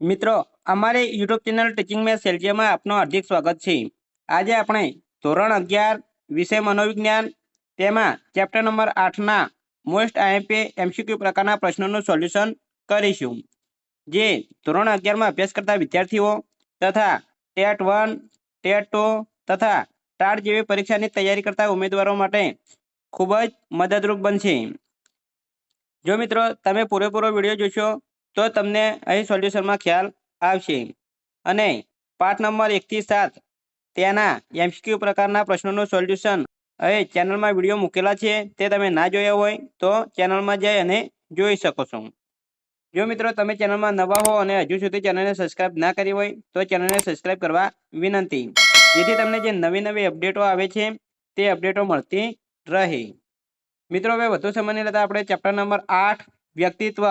મિત્રો, અમારી YouTube channel teaching મેં સેલ્જિયમાં આપનું હાર્દિક સ્વાગત છે. આજે આપણે ધોરણ અગિયાર વિષય મનોવિજ્ઞાન, તેમાં ચેપ્ટર નંબર આઠના મોસ્ટ આઈએમપી એમસીક્યુ પ્રકારના પ્રશ્નોનું સોલ્યુશન કરીશું. જે ધોરણ અગિયારમાં અભ્યાસ કરતા વિદ્યાર્થીઓ તથા ટેટ વન, ટેટ ટુ તથા ટાટ જેવી પરીક્ષાની તૈયારી કરતા ઉમેદવારો માટે ખૂબ જ મદદરૂપ બનશે. જો મિત્રો, તમે પૂરેપૂરો વીડિયો જોશો તો તમને અહીં સોલ્યુશનમાં ખ્યાલ આવશે. અને પાઠ નંબર એકથી સાત તેના એમસીક્યુ પ્રકારના પ્રશ્નોનું સોલ્યુશન અહીં ચેનલમાં વીડિયો મૂકેલા છે, તે તમે ના જોયા હોય તો ચેનલમાં જઈ અને જોઈ શકો છો. જો મિત્રો તમે ચેનલમાં નવા હો અને હજુ સુધી ચેનલને સબસ્ક્રાઇબ ના કરી હોય, તો ચેનલને સબસ્ક્રાઇબ કરવા વિનંતી. જેથી તમને જે નવી નવી અપડેટો આવે છે, તે અપડેટો મળતી રહે. મિત્રો, હવે વધુ સમય નહીં લેતા આપણે ચેપ્ટર નંબર આઠ, વ્યક્તિત્વ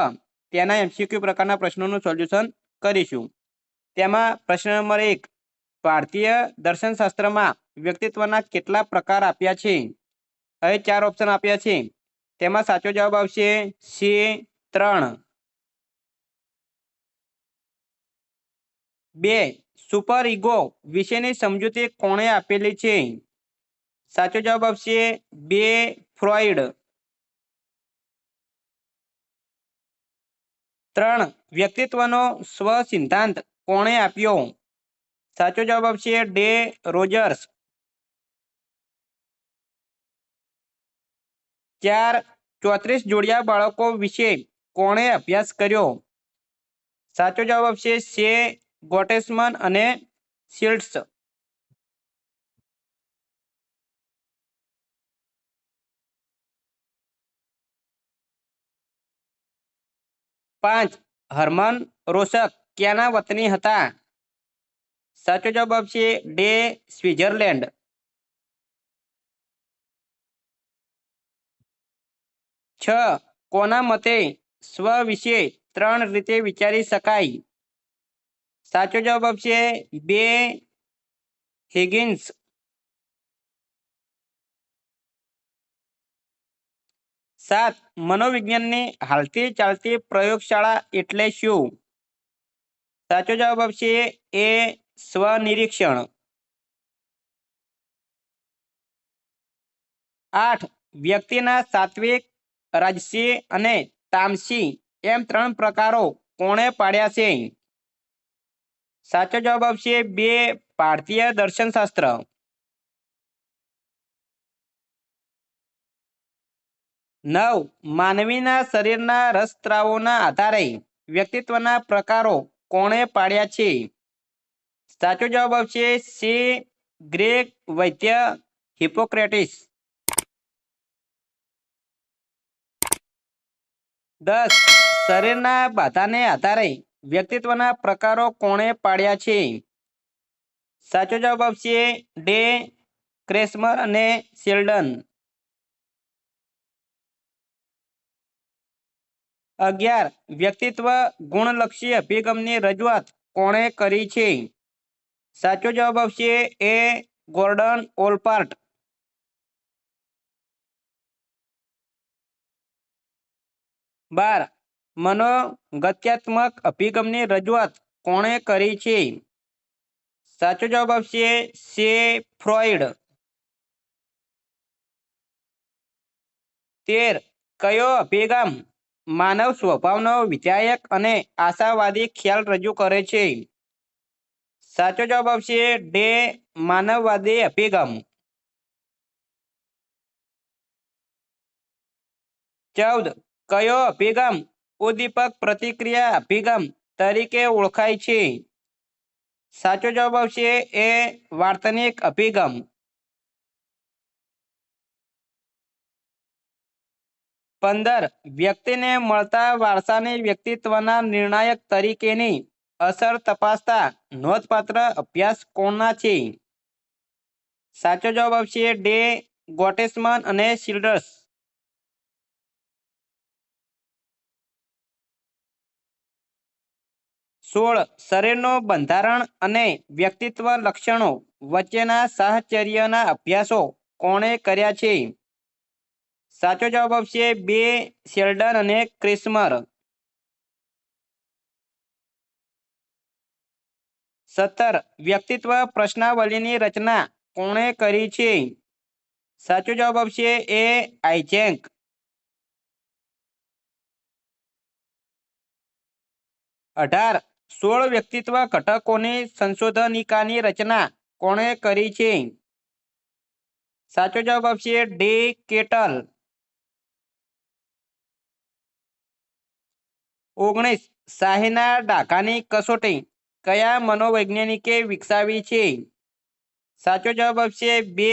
તેના એમસીક્યુ પ્રકારના પ્રશ્નોનું સોલ્યુશન કરીશું. તેમાં પ્રશ્ન નંબર એક, ભારતીય દર્શનશાસ્ત્રમાં વ્યક્તિત્વના કેટલા પ્રકાર આપ્યા છે? અહીં ચાર ઓપ્શન આપ્યા છે. તેમાં સાચો જવાબ આવશે સી ત્રણ. બે સુપર ઇગો વિશેની સમજૂતી કોણે આપેલી છે? સાચો જવાબ આવશે બે ફ્રોઈડ. ત્રણ વ્યક્તિત્વનો સ્વ સિદ્ધાંત કોણે આપ્યો? સાચો જવાબ આવશે ડે રોજર્સ. ચાર ચોત્રીસ જોડિયા બાળકો વિશે કોણે અભ્યાસ કર્યો? સાચો જવાબ આવશે સે ગોટેસમન અને શિલ્ડ્સ. પાંચ, હરમન રોશક ક્યાંના વતની હતા? સાચો જવાબ આપશે ડે સ્વિટરલેન્ડ છ, કોના મતે સ્વ વિશે ત્રણ રીતે વિચારી શકાય? સાચો જવાબ આપશે બે, હિગિન્સ. સાત મનોવિજ્ઞાનની હાલતી ચાલતી પ્રયોગશાળા એટલે શું? સાચો જવાબ આપશે એ સ્વનિરીક્ષણ. આઠ, વ્યક્તિના સાત્વિક રાજસી અને તામસી એમ ત્રણ પ્રકારો કોણે પાડ્યા છે? સાચો જવાબ આપશે બે ભારતીય દર્શનશાસ્ત્ર. નવ, માનવીના શરીરના રસસ્ત્રાવોના આધારે વ્યક્તિત્વના પ્રકારો કોણે પાડ્યા છે? સાચો જવાબ આવશે સી ગ્રેક વૈદ્ય હિપોક્રેટિસ. દસ, શરીરના બાધાને આધારે વ્યક્તિત્વના પ્રકારો કોણે પાડ્યા છે? સાચો જવાબ આવશે ડે, ક્રેસમર અને શેલ્ડન. અગિયાર, વ્યક્તિત્વ ગુણલક્ષી અભિગમની રજૂઆત કોણે કરી છે? સાચો જવાબ આવશે એ ગોર્ડન ઓલપાર્ટ. બાર, મનોગત્યાત્મક અભિગમની રજૂઆત કોણે કરી છે? સાચો જવાબ આવશે સે. ફ્રોઈડ. તેર, કયો અભિગમ માનવ સ્વભાવનો વિધાયક અને આશાવાદી ખ્યાલ રજૂ કરે છે. સાચો જવાબ આવશે ડે માનવવાદી અભિગમ. ચૌદ. કયો અભિગમ? ઉદ્દીપક પ્રતિક્રિયા અભિગમ તરીકે ઓળખાય છે. સાચો જવાબ આવશે એ વાર્તનિક અભિગમ. પંદર. વ્યક્તિને મળતા વારસાની વ્યક્તિત્વના નિર્ણાયક તરીકેની અસર તપાસતા નોંધપાત્ર અભ્યાસ કોના છે? સાચો જવાબ આવશે ડે ગોટેસમન અને શિલ્ડર્સ. સોળ. શરીરનો બંધારણ અને વ્યક્તિત્વ લક્ષણો વચ્ચેના સાહચર્યના અભ્યાસો કોણે કર્યા છે? સાચો જવાબ આવશે બે શેલ્ડન અને ક્રિસ્મર. સત્તર, વ્યક્તિત્વ પ્રશ્નાવલીની રચના કોણે કરી છે? સાચો જવાબ આવશે એ આઈચેન્ક અઢાર, સોળ વ્યક્તિત્વ ઘટકોની સંશોધનિકાની રચના કોણે કરી છે? સાચો જવાબ આવશે ડી કેટલ. ઓગણીસ શાહીના ડાઘાની કસોટી કયા મનોવૈજ્ઞાનિકે વિકસાવી છે? સાચો જવાબ આવશે બે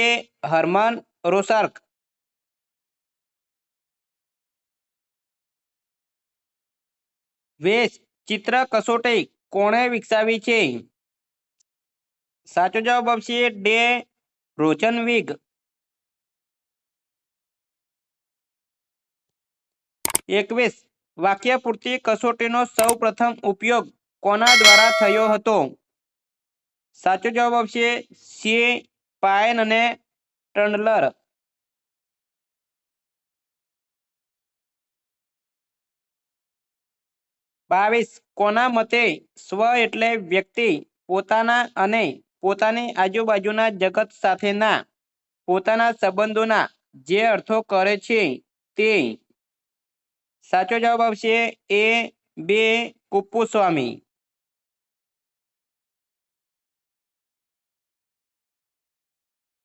હર્મન રોસાર્ક. વેશ ચિત્ર કસોટી કોણે વિકસાવી છે? સાચો જવાબ આવશે ડે રોચનવિગ. એકવીસ વાક્ય પૂરતી કસોટીનો સૌ પ્રથમ ઉપયોગ કોના દ્વારા થયો હતો? સાચો જવાબ આવશે સી. પાયન અને ટંડલર. બાવીસ. કોના મતે સ્વ એટલે વ્યક્તિ પોતાના અને પોતાની આજુબાજુના જગત સાથેના પોતાના સંબંધોના જે અર્થો કરે છે તે સાચો જવાબ આવશે એ બે કુપ્પુસ્વામી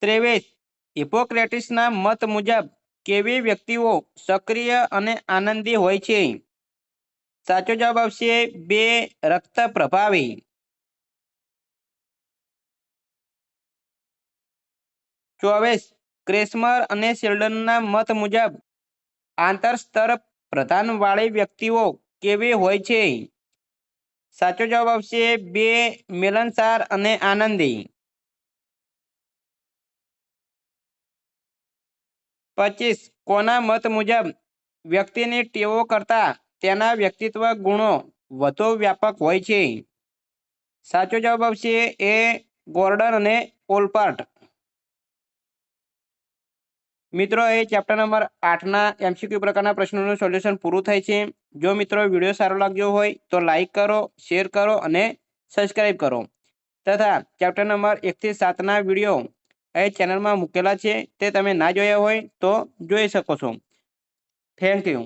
ત્રેવીસ. હિપોક્રેટિસના મત મુજબ કેવી વ્યક્તિઓ સક્રિય અને આનંદી હોય છે? સાચો જવાબ આવશે બે રક્ત પ્રભાવી. ચોવીસ. ક્રેસમર અને શેલ્ડનના મત મુજબ આંતરસ્તર પ્રધાનવાળી વ્યક્તિઓ કેવી હોય છે? સાચો જવાબ આવશે બે મિલનસાર અને આનંદી. પચીસ, કોના મત મુજબ વ્યક્તિની ટેવો કરતા તેના વ્યક્તિત્વ ગુણો વધુ વ્યાપક હોય છે? સાચો જવાબ આવશે એ ગોર્ડન અને ઓલપાર્ટ મિત્રો, એ ચેપ્ટર નંબર આઠના એમસીક્યુ પ્રકારના પ્રશ્નોનું સોલ્યુશન પૂરું થાય છે. જો મિત્રો વીડિયો સારો લાગ્યો હોય તો લાઈક કરો શેર કરો અને સબસ્ક્રાઈબ કરો. તથા ચેપ્ટર નંબર એકથી સાતના વીડિયો એ ચેનલમાં મૂકેલા છે. તે તમે ના જોયા હોય તો જોઈ શકો છો. Thank you